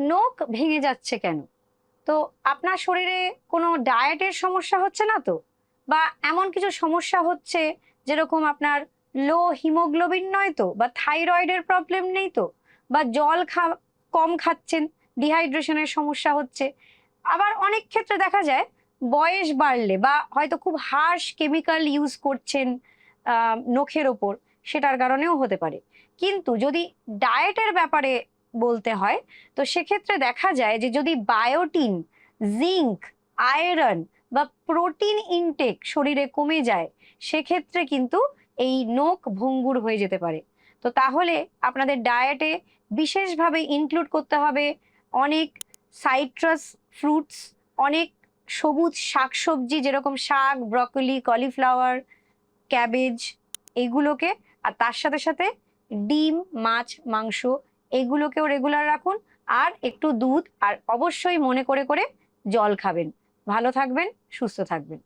নোক ভেঙে যাচ্ছে কেন? তো আপনার শরীরে কোনো ডায়েটের সমস্যা হচ্ছে না তো? বা এমন কিছু সমস্যা হচ্ছে যেরকম আপনার লো হিমোগ্লোবিন নয় তো? বা থাইরয়েডের প্রবলেম নেই তো? বা জল খা, কম খাচ্ছেন ডিহাইড্রেশনের সমস্যা হচ্ছে। আবার অনেক ক্ষেত্রে দেখা যায় বয়স বাড়লে বা হয়তো খুব হার্শ কেমিক্যাল ইউজ করছেন নখের ওপর, সেটার কারণেও হতে পারে। কিন্তু যদি ডায়েটের ব্যাপারে বলতে হয়। তো সেক্ষেত্রে দেখা যায় যে যদি বায়োটিন জিঙ্ক আয়রন বা প্রোটিন ইনটেক শরীরে কমে যায়, সেক্ষেত্রে কিন্তু এই নখ ভঙ্গুর হয়ে যেতে পারে। তো তাহলে আপনাদের ডায়েটে বিশেষভাবে ইনক্লুড করতে হবে অনেক সাইট্রাস ফ্রুটস অনেক সবুজ শাকসবজি যেরকম শাক ব্রকলি কলিফ্লাওয়ার ক্যাবেজ এগুলোকে, আর তার সাথে সাথে ডিম, মাছ, মাংস এগুলোকেও রেগুলার রাখুন। আর একটু দুধ, আর অবশ্যই মনে করে করে জল খাবেন। ভালো থাকবেন, সুস্থ থাকবেন।